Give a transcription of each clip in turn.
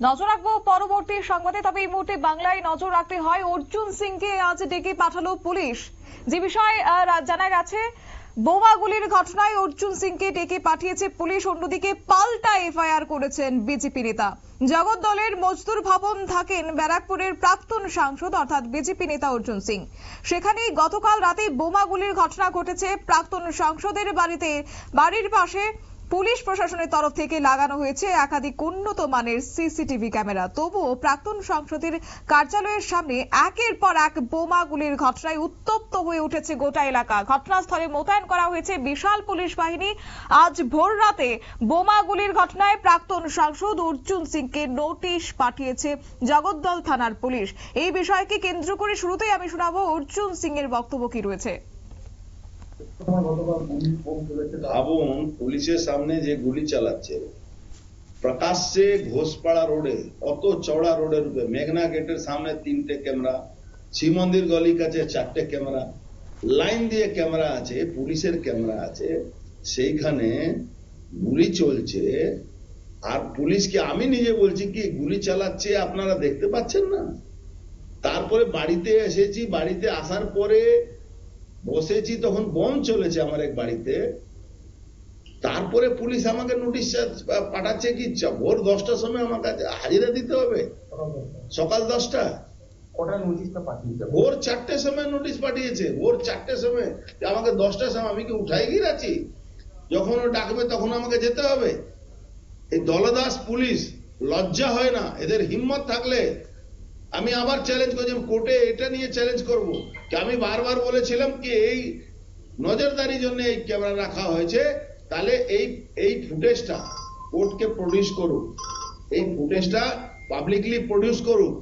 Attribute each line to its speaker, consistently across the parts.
Speaker 1: নজর রাখব পরবর্তী সংবাদে, তবে এই মুহূর্তে বাংলায় নজর রাখতে হয় অর্জুন সিংকে আজ ডেকে পাঠালো পুলিশ। যে বিষয়ে জানা গেছে, বোমাগুলির ঘটনায় অর্জুন সিংকে ডেকে পাঠিয়েছে পুলিশ, অন্যদিকে পাল্টা এফআইআর করেছেন বিজেপি নেতা। জগৎ দলের মজদুর ভবন থাকেন ব্যারাকপুরের প্রাক্তন সাংসদ, অর্থাৎ বিজেপি নেতা অর্জুন সিং। সেখানেই গতকাল রাতে বোমাগুলির ঘটনা ঘটেছে প্রাক্তন সাংসদের বাড়িতে। বাড়ির পাশে পুলিশ প্রশাসনের তরফ থেকে লাগানো হয়েছে একাধিক উন্নত মানের সিসিটিভি ক্যামেরা। তবুও প্রাক্তন সংসদের কার্যালয়ের সামনে একের পর এক বোমাগুলির ঘটনায় উত্তপ্ত হয়ে উঠেছে গোটা এলাকা। ঘটনাস্থলে মোতায়েন করা হয়েছে বিশাল পুলিশ বাহিনী। আজ ভোর রাতে বোমাগুলির ঘটনায় প্রাক্তন সাংসদ অর্জুন সিংকে নোটিশ পাঠিয়েছে জগদ্দল থানার পুলিশ। এই বিষয়কে কেন্দ্র করে শুরুতেই আমি শোনাবো অর্জুন সিং এর বক্তব্য কি রয়েছে।
Speaker 2: ভাবুন, পুলিশের সামনে যে গুলি চালাচ্ছে, প্রকাশ্যে ঘোষপাড়া রোডে অত চওড়া রোডের উপরে, মেঘনা গেটের সামনে তিনটে ক্যামেরা শিব মন্দির গলির কাছে চারটে ক্যামেরা, লাইন দিয়ে ক্যামেরা আছে, পুলিশের ক্যামেরা আছে, সেইখানে গুলি চলছে, আর পুলিশকে আমি নিজে বলছি কি, গুলি চালাচ্ছে আপনারা দেখতে পাচ্ছেন না? তারপরে বাড়িতে এসেছি, বাড়িতে আসার পরে বসেছি তখন বম চলেছে আমার এক বাড়িতে। তারপরে পুলিশ আমাকে নোটিশ পাঠাচ্ছে কি ভোর দশটার সময় আমার কাছে হাজিরা দিতে হবে? সকাল দশটা।
Speaker 3: কটা নোটিশটা পাঠিয়েছে?
Speaker 2: ভোর চারটের সময় নোটিশ পাঠিয়েছে। ভোর চারটের সময়। আমাকে দশটার সময় আমি কি উঠাই গিয়ে আছি যখন ও ডাকবে তখন আমাকে যেতে হবে। এই দলদাস পুলিশ লজ্জা হয় না। এদের হিম্মত থাকলে আমি আবার চ্যালেঞ্জ করছি কোর্টে এটা নিয়ে চ্যালেঞ্জ করব। কি আমি বারবার বলেছিলাম কি এই নজরদারির জন্য এই ক্যামেরা রাখা হয়েছে তাহলে এই এই ফুটেজটা কোর্টকে প্রডিউস করুক। এই ফুটেজটা পাবলিকলি প্রডিউস করুক।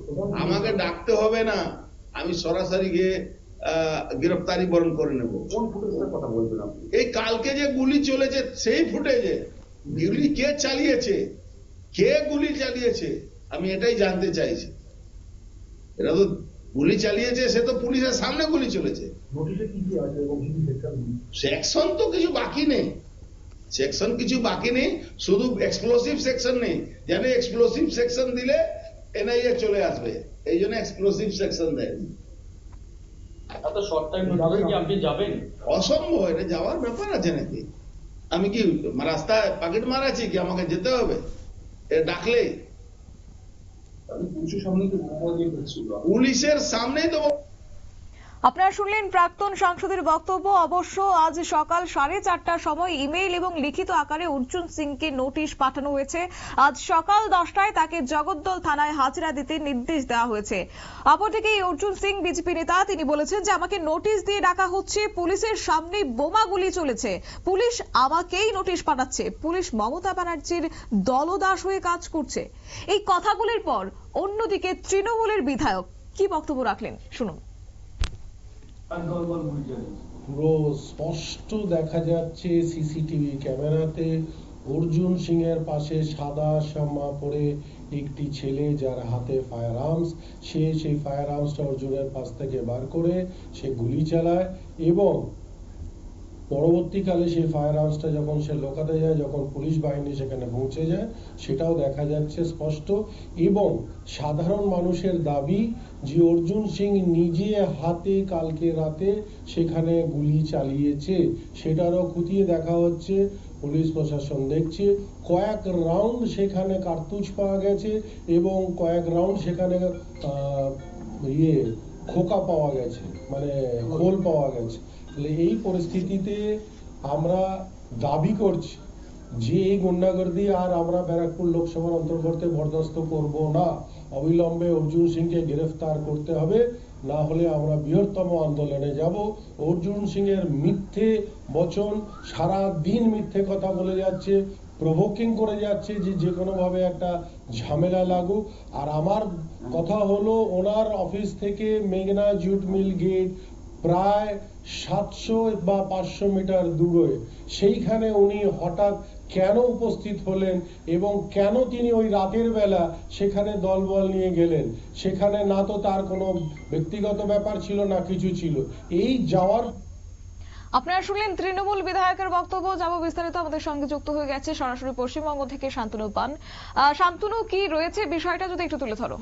Speaker 2: আমাকে ডাকতে হবে না আমি সরাসরি গিয়ে আহ, গ্রেফতারি বরণ করে নেব।
Speaker 3: কোন ফুটেজের কথা বলবেন আপনি?
Speaker 2: এই কালকে যে গুলি চলেছে সেই ফুটেজে গুলি কে চালিয়েছে? কে গুলি চালিয়েছে? আমি এটাই জানতে চাইছি। এটা তো গুলি চালিয়েছে সে তো পুলিশের সামনে গুলি চলেছে।
Speaker 3: সেকশন
Speaker 2: তো কিছু বাকি নেই। সেকশন কিছু বাকি নেই শুধু এক্সপ্লোসিভ সেকশন নেই। যেন এক্সপ্লোসিভ সেকশন দিলে এনআইএ চলে আসবে। এই জন্য এক্সপ্লোসিভ সেকশন দেয়।
Speaker 4: এত শর্ট টাইম নোটিসে কি আপনি যাবেন?
Speaker 2: অসম্ভব এটা যাওয়ার ব্যাপার আছে নাকি? আমি কি রাস্তায় পাকেট মারাছি কি আমাকে যেতে হবে? এ ডাকলেই।
Speaker 3: পুলিশের সামনেই তো বোমা দিয়ে ফেলছিল
Speaker 2: পুলিশের সামনেই তো
Speaker 1: আপনারা শুনলেন প্রাক্তন সাংসদের বক্তব্য। অবশ্য আজ সকাল সাড়ে চারটার সময় ইমেইল এবং লিখিত আকারে অর্জুন সিংকে নোটিশ পাঠানো হয়েছে। আজ সকাল দশটায় তাকে জগদ্দল থানায় হাজিরা দিতে নির্দেশ দেওয়া হয়েছে। অপরদিকে এই অর্জুন সিং বিজেপি নেতা, তিনি বলেছেন যে আমাকে নোটিশ দিয়ে ডাকা হচ্ছে, পুলিশের সামনে বোমাগুলি চলেছে। পুলিশ আমাকেই নোটিশ পাঠাচ্ছে। পুলিশ মমতা ব্যানার্জির দলদাস হয়ে কাজ করছে। এই কথাগুলির পর অন্যদিকে তৃণমূলের বিধায়ক কি বক্তব্য রাখলেন? শুনুন।
Speaker 5: পুরো স্পষ্ট দেখা যাচ্ছে সিসিটিভি ক্যামেরাতে। অর্জুন সিং এর পাশে সাদা শামা পরে একটি ছেলে যার হাতে ফায়ার আর্মস সে সেই ফায়ার আর্মসটা অর্জুনের পাশ থেকে বার করে সে গুলি চালায় এবং পরবর্তীকালে সেই ফায়ার আর্মসটা যখন সে লোকাতে যায়, যখন পুলিশ বাহিনী সেখানে পৌঁছে যায়, সেটাও দেখা যাচ্ছে স্পষ্ট এবং সাধারণ মানুষের দাবি যে অর্জুন সিং নিজে হাতে কালকে রাতে সেখানে গুলি চালিয়েছে। সেটারও খুঁটিয়ে দেখা হচ্ছে, পুলিশ প্রশাসন দেখছে। কয়েক রাউন্ড সেখানে কার্তুজ পাওয়া গেছে এবং কয়েক রাউন্ড সেখানে ইয়ে খোকা পাওয়া গেছে মানে খোল পাওয়া গেছে। তাহলে এই পরিস্থিতিতে আমরা দাবি করছি যে এই গুন্ডাগর্দি আর আমরা ব্যারাকপুর লোকসভার অন্তর্গতে বরদাস্ত করব না। অবিলম্বে অর্জুন সিংকে গ্রেফতার করতে হবে। না হলে আমরা বৃহত্তম আন্দোলনে যাব। অর্জুন সিং এর মিথ্যে বচন সারা দিন মিথ্যে কথা বলে যাচ্ছে প্রভোকিং করে যাচ্ছে যে যে কোনো ভাবে একটা ঝামেলা লাগুক। আর আমার কথা হলো, ওনার অফিস থেকে মেঘনা জুট মিল গেট প্রায় সাতশো বা পাঁচশো মিটার দূরে। সেইখানে উনি হঠাৎ কেন উপস্থিত হলেন এবং কেন তিনি ওই রাতের বেলা সেখানে দলবল নিয়ে গেলেন? সেখানে না তো তার কোনো ব্যক্তিগত ব্যাপার ছিল, না কিছু ছিল। এই যাওয়ার
Speaker 1: আপনারা শুনলেন তৃণমূল বিধায়কের বক্তব্য, যাব বিস্তারিত আমাদের সঙ্গে যুক্ত হয়ে গেছে সরাসরি পশ্চিমবঙ্গ থেকে শান্তনু পান। শান্তনু, কি রয়েছে বিষয়টা যদি একটু তুলে ধরো।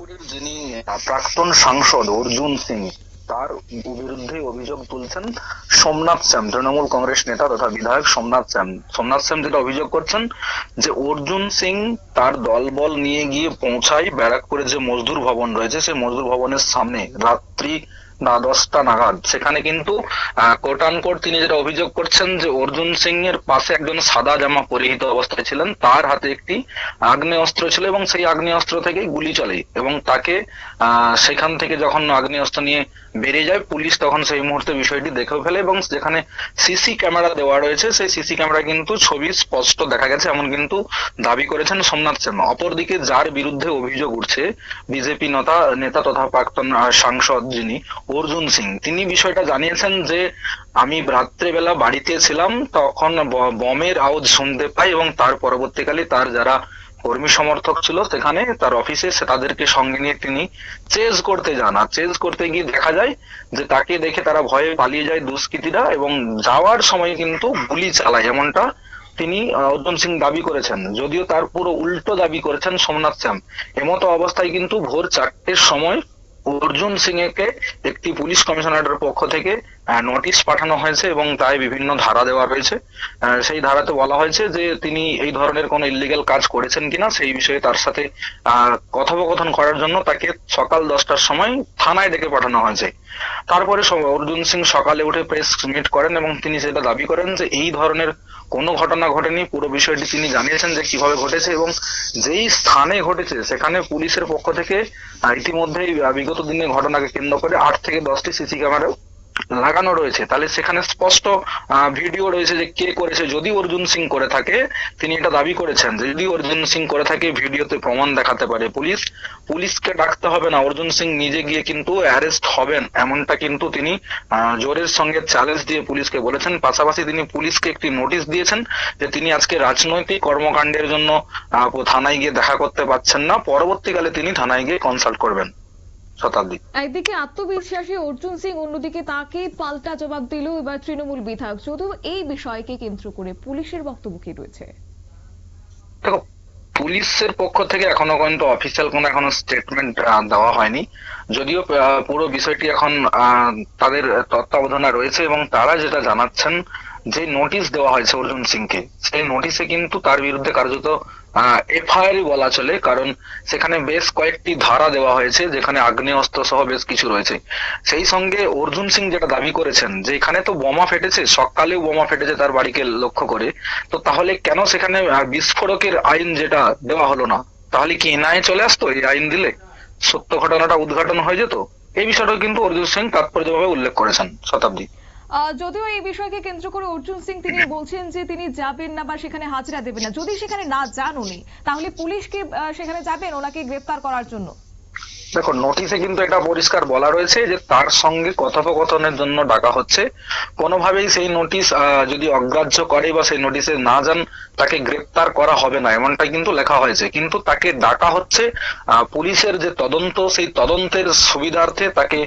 Speaker 6: নাগপুরের যিনি প্রাক্তন সাংসদ অর্জুন সিং, তার বিরুদ্ধে অভিযোগ তুলছেন সোমনাথ শ্যাম, তৃণমূল কংগ্রেস নেতা তথা বিধায়ক সোমনাথ শ্যাম। সোমনাথ শ্যাম যেটা অভিযোগ করছেন যে অর্জুন সিং তার দলবল নিয়ে গিয়ে পৌঁছায় ব্যারাকপুরের যে মজদুর ভবন রয়েছে, সেই মজদুর ভবনের সামনে রাত্রি না, দশটা নাগাদ। সেখানে কিন্তু কোট কোট তিনি যেটা অভিযোগ করছেন যে অর্জুন সিং এর পাশে একজন সাদা জামা পরিহিত অবস্থায় ছিলেন। তার হাতে একটি আগ্নেয়াস্ত্র ছিল এবং সেই আগ্নেয়াস্ত্র থেকে গুলি চলে এবং তাকে সেখান থেকে যখন আগ্নেয়াস্ত্র নিয়ে বেরিয়ে যায়, পুলিশ তখন সেই মুহূর্তে বিষয়টি দেখে ফেলে এবং যেখানে সিসি ক্যামেরা দেওয়া রয়েছে, সেই সিসি ক্যামেরা কিন্তু ছবি স্পষ্ট দেখা গেছে, এমন কিন্তু দাবি করেছেন সোমনাথ শর্মা অপরদিকে যার বিরুদ্ধে অভিযোগ উঠছে বিজেপি নেতা নেতা তথা প্রাক্তন সাংসদ যিনি, অর্জুন সিং, তিনি বিষয়টা জানিয়েছেন যে, আমি রাত্রেবেলা বাড়িতে ছিলাম, তখন বমের আওয়াজ শুনতে পাই এবং তার পরবর্তীকালে তার যারা কর্মী সমর্থক ছিল সেখানে, তার অফিসে তাদেরকে সঙ্গে নিয়ে তিনি চেজ করতে যান। আর চেজ করতে গিয়ে দেখা যায় যে তাকে দেখে তারা ভয়ে পালিয়ে যায় দুষ্কৃতীরা এবং যাওয়ার সময় কিন্তু গুলি চালায়, এমনটা তিনি অর্জুন সিং দাবি করেছেন। যদিও তার পুরো উল্টো দাবি করেছেন সোমনাথ শ্যাম। এমতো অবস্থায় কিন্তু ভোর চারটের সময় অর্জুন সিং একে একটি পুলিশ কমিশনারের পক্ষ থেকে নোটিশ পাঠানো হয়েছে এবং তাই বিভিন্ন ধারা দেওয়া হয়েছে। সেই ধারাতে বলা হয়েছে যে তিনি এই ধরনের কোনো ইলিগেল কাজ করেছেন কিনা সেই বিষয়ে তার সাথে কথোপকথন করার জন্য তাকে সকাল দশটার সময় থানায় ডেকে পাঠানো হয়েছে। তারপরে অর্জুন সিং সকালে উঠে প্রেস মিট করেন এবং তিনি সেটা দাবি করেন যে এই ধরনের কোনো ঘটনা ঘটেনি। পুরো বিষয়টি তিনি জানিয়েছেন যে কীভাবে ঘটেছে এবং যেই স্থানে ঘটেছে, সেখানে পুলিশের পক্ষ থেকে ইতিমধ্যেই বিগত দিনে ঘটনাকে কেন্দ্র করে আট থেকে দশটি সিসি ক্যামেরা লাগানো রয়েছে। তাহলে সেখানে স্পষ্ট ভিডিও রয়েছে যে কে করেছে। যদি অর্জুন সিং করে থাকে, তিনি এটা দাবি করেছেন যদি অর্জুন সিং করে থাকে ভিডিওতে প্রমাণ দেখাতে পারে পুলিশ। পুলিশকে ডাকতে হবে না, অর্জুন সিং নিজে গিয়ে কিন্তু অ্যারেস্ট হবেন, এমনটা কিন্তু তিনি জোরের সঙ্গে চ্যালেঞ্জ দিয়ে পুলিশকে বলেছেন। পাশাপাশি তিনি পুলিশকে একটি নোটিশ দিয়েছেন যে তিনি আজকে রাজনৈতিক কর্মকাণ্ডের জন্য থানায় গিয়ে দেখা করতে পারছেন না। পরবর্তীকালে তিনি থানায় গিয়ে কনসাল্ট করবেন। শতাব্দী।
Speaker 1: একদিকে আত্মবিশ্বাসী অর্জুন সিং অন্যদিকে তাকে পাল্টা জবাব দিল এবার তৃণমূল বিধায়ক। যদিও এই বিষয়কে কেন্দ্র করে পুলিশের বক্তব্য কি রয়েছে?
Speaker 6: দেখো পুলিশের পক্ষ থেকে এখনও পর্যন্ত অফিসিয়াল কোনো এখনও স্টেটমেন্ট দেওয়া হয়নি। যদিও পুরো বিষয়টি এখন তাদের তত্ত্বাবধানে রয়েছে এবং তারা যেটা জানাচ্ছেন যে নোটিশ দেওয়া হয়েছে অর্জুন সিংকে, সেই নোটিশে কিন্তু তার বিরুদ্ধে কার্যত এফআইআর বলা চলে, কারণ সেখানে বেশ কয়েকটি ধারা দেওয়া হয়েছে, যেখানে আগ্নেয়াস্ত্র সহ বেশ কিছু রয়েছে। সেই সঙ্গে অর্জুন সিং যেটা দাবি করেছেন, যে এখানে তো বোমা ফেটেছে, সকালেও বোমা ফেটেছে তার বাড়িকে লক্ষ্য করে, তো তাহলে কেন সেখানে বিস্ফোরকের আইন যেটা দেওয়া হলো না? তাহলে কি এনআইএ চলে আসতো, এই আইন দিলে? সত্য ঘটনাটা উদ্ঘাটন হয়ে যেত? এই বিষয়টাও কিন্তু অর্জুন সিং তাৎপর্যভাবে উল্লেখ করেছেন, শতাব্দী।
Speaker 1: যদিও এই বিষয়কে কেন্দ্র করে অর্জুন সিং তিনি বলছেন যে তিনি যাবেন না বা সেখানে হাজিরা দেবেন না। যদি সেখানে না যান উনি, তাহলে পুলিশকে সেখানে যাবেন, ওনাকে গ্রেফতার করার জন্য।
Speaker 6: দেখো নোটিশে কিন্তু এটা পরিষ্কার বলা রয়েছে যে তার সঙ্গে কথোপকথনের জন্য ডাকা হচ্ছে। কোনোভাবেই সেই নোটিশ যদি অগ্রাহ্য করে বা সেই নোটিশে না যান, তাকে গ্রেপ্তার করা হবে না, এমনটাই কিন্তু লেখা হয়েছে। কিন্তু তাকে ডাকা হচ্ছে পুলিশের যে তদন্ত, সেই তদন্তের সুবিধার্থে তাকে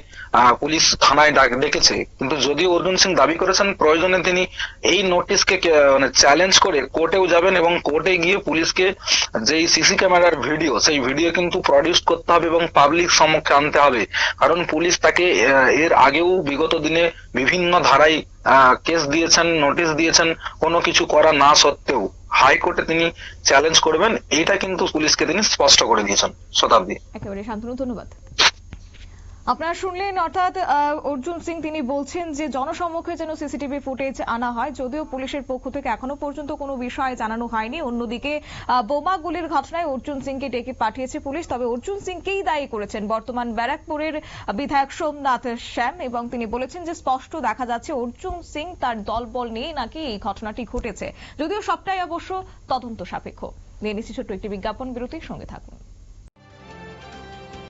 Speaker 6: পুলিশ থানায় ডাক, ডেকেছে। কিন্তু যদিও অর্জুন সিং দাবি করেছেন, প্রয়োজনে তিনি এই নোটিশকে মানে চ্যালেঞ্জ করে কোর্টেও যাবেন এবং কোর্টে গিয়ে পুলিশকে যেই সিসি ক্যামেরার ভিডিও, সেই ভিডিও কিন্তু প্রডিউস করতে হবে এবং পাবলিক সম্মুখে আনতে হবে। কারণ পুলিশ তাকে এর আগেও বিগত দিনে বিভিন্ন ধারায় কেস দিয়েছেন নোটিশ দিয়েছেন, কোনো কিছু করা না সত্ত্বেও হাইকোর্টে তিনি চ্যালেঞ্জ করবেন এটা কিন্তু পুলিশকে তিনি স্পষ্ট করে দিয়েছেন, শতাব্দী।
Speaker 1: একেবারে শান্তনু, ধন্যবাদ। আপনারা শুনলেন অর্থাৎ অর্জুন সিং তিনি বলছেন যে জনসম্মুখে যেন সিসিটিভি ফুটেজ আনা হয় যদিও পুলিশের পক্ষ থেকে এখনও পর্যন্ত কোনো বিষয় জানানো হয়নি। অন্যদিকে আহ, বোমা গুলির ঘটনায় অর্জুন সিংকে ডেকে পাঠিয়েছে পুলিশ। তবে অর্জুন সিংকেই দায়ী করেছেন বর্তমান ব্যারাকপুরের বিধায়ক সোমনাথ শ্যাম এবং তিনি বলেছেন যে স্পষ্ট দেখা যাচ্ছে অর্জুন সিং তার দলবল নিয়েই নাকি এই ঘটনাটি ঘটেছে। যদিও সবটাই অবশ্য তদন্ত সাপেক্ষ। নিয়ে নিচ্ছি ছোট্ট একটি বিজ্ঞাপন বিরতির সঙ্গে থাকুন।